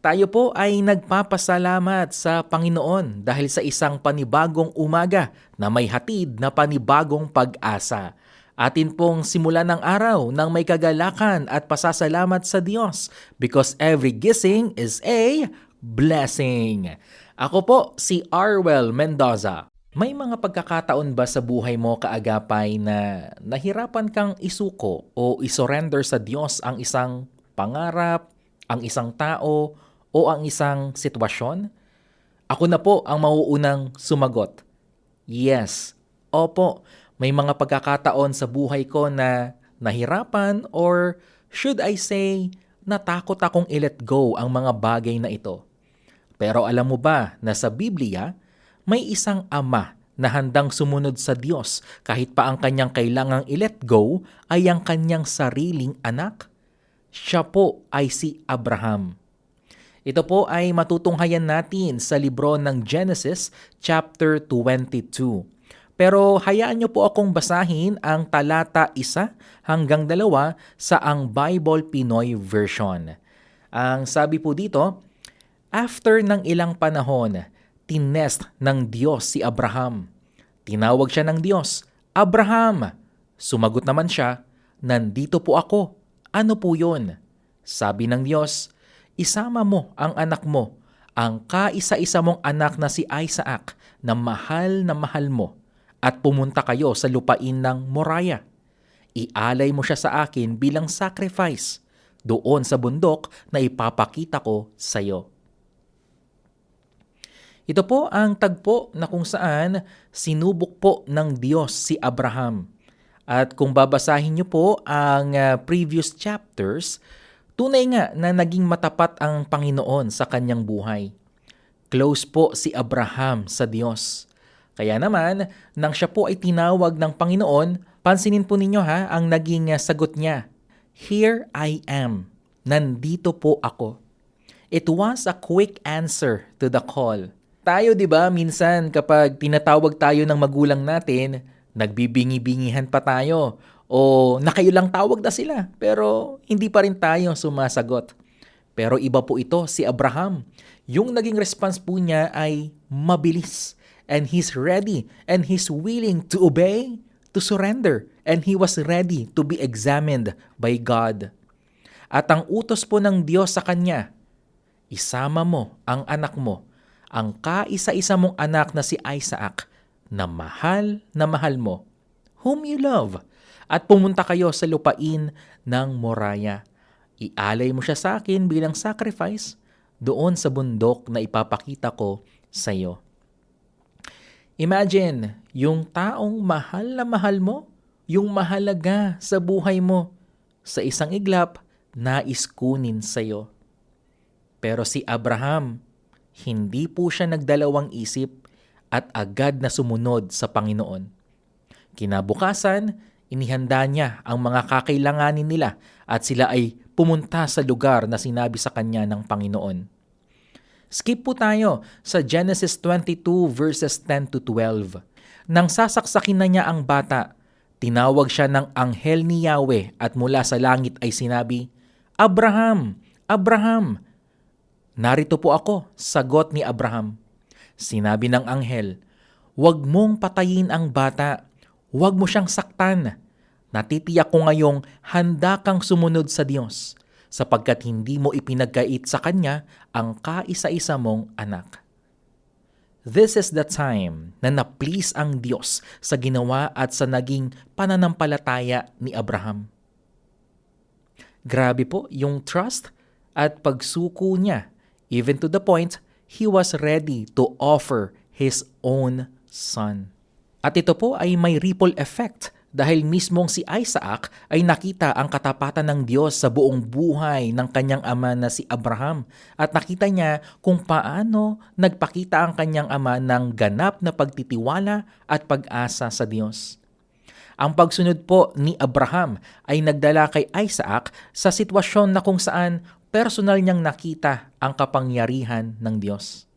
Tayo po ay nagpapasalamat sa Panginoon dahil sa isang panibagong umaga na may hatid na panibagong pag-asa. Atin pong simulan ng araw ng may kagalakan at pasasalamat sa Diyos because every gising is a blessing. Ako po si Arwel Mendoza. May mga pagkakataon ba sa buhay mo kaagapay na nahirapan kang isuko o isurrender sa Diyos ang isang pangarap, ang isang tao, o ang isang sitwasyon? Ako na po ang mauunang sumagot. Yes, opo, may mga pagkakataon sa buhay ko na nahirapan or should I say, natakot akong i-let go ang mga bagay na ito. Pero alam mo ba na sa Biblia, may isang ama na handang sumunod sa Diyos kahit pa ang kanyang kailangang i-let go ay ang kanyang sariling anak? Siya po ay si Abraham. Ito po ay matutunghayan natin sa libro ng Genesis chapter 22. Pero hayaan niyo po akong basahin ang talata 1 hanggang 2 sa ang Bible Pinoy version. Ang sabi po dito, After ng ilang panahon, tinest ng Diyos si Abraham. Tinawag siya ng Diyos, Abraham! Sumagot naman siya, Nandito po ako. Ano po yun? Sabi ng Diyos, isama mo ang anak mo, ang kaisa-isa mong anak na si Isaac na mahal na mahal mo at pumunta kayo sa lupain ng Moriah. Ialay mo siya sa akin bilang sacrifice doon sa bundok na ipapakita ko sa iyo. Ito po ang tagpo na kung saan sinubok po ng Diyos si Abraham. At kung babasahin niyo po ang uh, previous chapters, tunay nga na naging matapat ang Panginoon sa kanyang buhay. Close po si Abraham sa Diyos. Kaya naman, nang siya po ay tinawag ng Panginoon, pansinin po ninyo ha ang naging uh, sagot niya. Here I am. Nandito po ako. It was a quick answer to the call. Tayo 'di ba minsan kapag tinatawag tayo ng magulang natin, nagbibingi-bingihan pa tayo o nakailang tawag na sila pero hindi pa rin tayo sumasagot. Pero iba po ito si Abraham. Yung naging response po niya ay mabilis and he's ready and he's willing to obey, to surrender and he was ready to be examined by God. At ang utos po ng Diyos sa kanya, isama mo ang anak mo ang kaisa-isa mong anak na si Isaac na mahal na mahal mo, whom you love, at pumunta kayo sa lupain ng Moraya. Ialay mo siya sa akin bilang sacrifice doon sa bundok na ipapakita ko sa iyo. Imagine, yung taong mahal na mahal mo, yung mahalaga sa buhay mo, sa isang iglap, nais kunin sa iyo. Pero si Abraham, hindi po siya nagdalawang isip at agad na sumunod sa Panginoon. Kinabukasan, inihanda niya ang mga kakailanganin nila at sila ay pumunta sa lugar na sinabi sa kanya ng Panginoon. Skip po tayo sa Genesis 22 verses 10 to 12. Nang sasaksakin na niya ang bata, tinawag siya ng anghel ni Yahweh at mula sa langit ay sinabi, Abraham! Abraham! Narito po ako, sagot ni Abraham. Sinabi ng anghel, Huwag mong patayin ang bata. Huwag mo siyang saktan. Natitiyak ko ngayong handa kang sumunod sa Diyos sapagkat hindi mo ipinagkait sa Kanya ang kaisa-isa mong anak. This is the time na na-please ang Diyos sa ginawa at sa naging pananampalataya ni Abraham. Grabe po yung trust at pagsuko niya even to the point he was ready to offer his own son. At ito po ay may ripple effect dahil mismong si Isaac ay nakita ang katapatan ng Diyos sa buong buhay ng kanyang ama na si Abraham at nakita niya kung paano nagpakita ang kanyang ama ng ganap na pagtitiwala at pag-asa sa Diyos. Ang pagsunod po ni Abraham ay nagdala kay Isaac sa sitwasyon na kung saan personal niyang nakita ang kapangyarihan ng Diyos.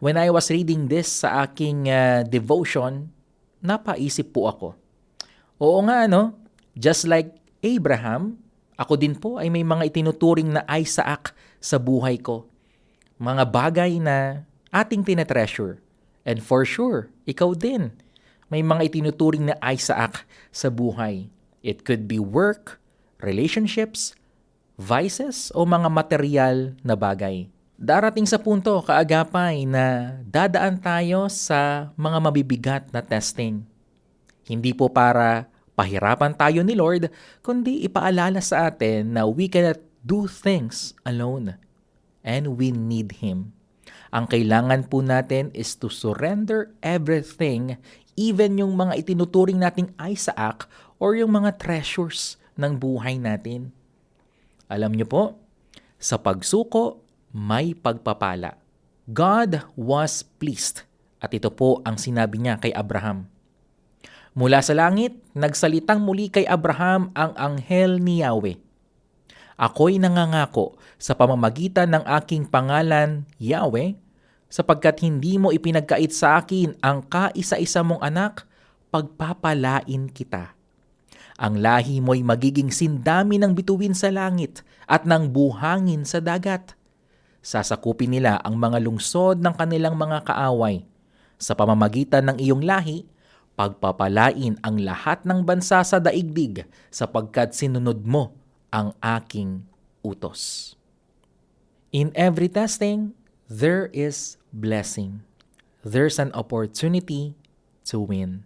When I was reading this sa aking uh, devotion, napaisip po ako. Oo nga ano, just like Abraham, ako din po ay may mga itinuturing na Isaac sa buhay ko. Mga bagay na ating tinetreasure. And for sure, ikaw din. May mga itinuturing na Isaac sa buhay. It could be work, relationships, vices o mga material na bagay. Darating sa punto, kaagapay, na dadaan tayo sa mga mabibigat na testing. Hindi po para pahirapan tayo ni Lord, kundi ipaalala sa atin na we cannot do things alone. And we need Him. Ang kailangan po natin is to surrender everything, even yung mga itinuturing nating Isaac or yung mga treasures ng buhay natin. Alam niyo po, sa pagsuko, may pagpapala. God was pleased. At ito po ang sinabi niya kay Abraham. Mula sa langit, nagsalitang muli kay Abraham ang anghel ni Yahweh. Ako'y nangangako sa pamamagitan ng aking pangalan, Yahweh, sapagkat hindi mo ipinagkait sa akin ang kaisa-isa mong anak, pagpapalain kita. Ang lahi mo'y magiging sindami ng bituin sa langit at ng buhangin sa dagat. Sasakupin nila ang mga lungsod ng kanilang mga kaaway. Sa pamamagitan ng iyong lahi, pagpapalain ang lahat ng bansa sa daigdig sapagkat sinunod mo ang aking utos. In every testing, there is blessing. There's an opportunity to win.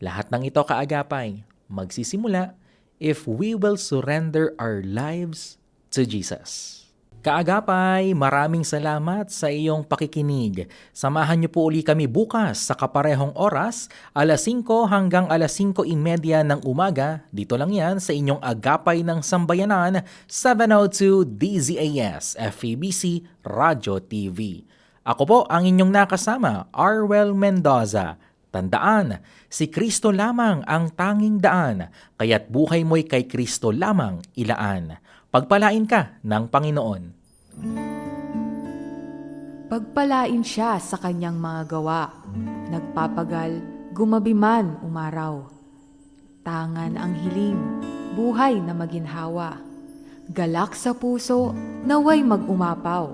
Lahat ng ito kaagapay magsisimula if we will surrender our lives to Jesus. Kaagapay, maraming salamat sa iyong pakikinig. Samahan niyo po uli kami bukas sa kaparehong oras, alas 5 hanggang alas 5.30 ng umaga. Dito lang yan sa inyong agapay ng sambayanan, 702 DZAS, FEBC, Radyo TV. Ako po ang inyong nakasama, Arwel Mendoza. Tandaan, si Kristo lamang ang tanging daan, kaya't buhay mo'y kay Kristo lamang ilaan. Pagpalain ka ng Panginoon. Pagpalain siya sa kanyang mga gawa. Nagpapagal, gumabi man umaraw. Tangan ang hiling, buhay na maginhawa. Galak sa puso, naway mag-umapaw.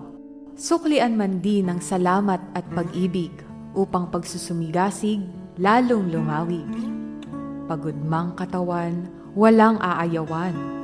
Suklian man din ng salamat at pag-ibig upang pagsusumigasig lalong lumawig. Pagudmang katawan, walang aayawan.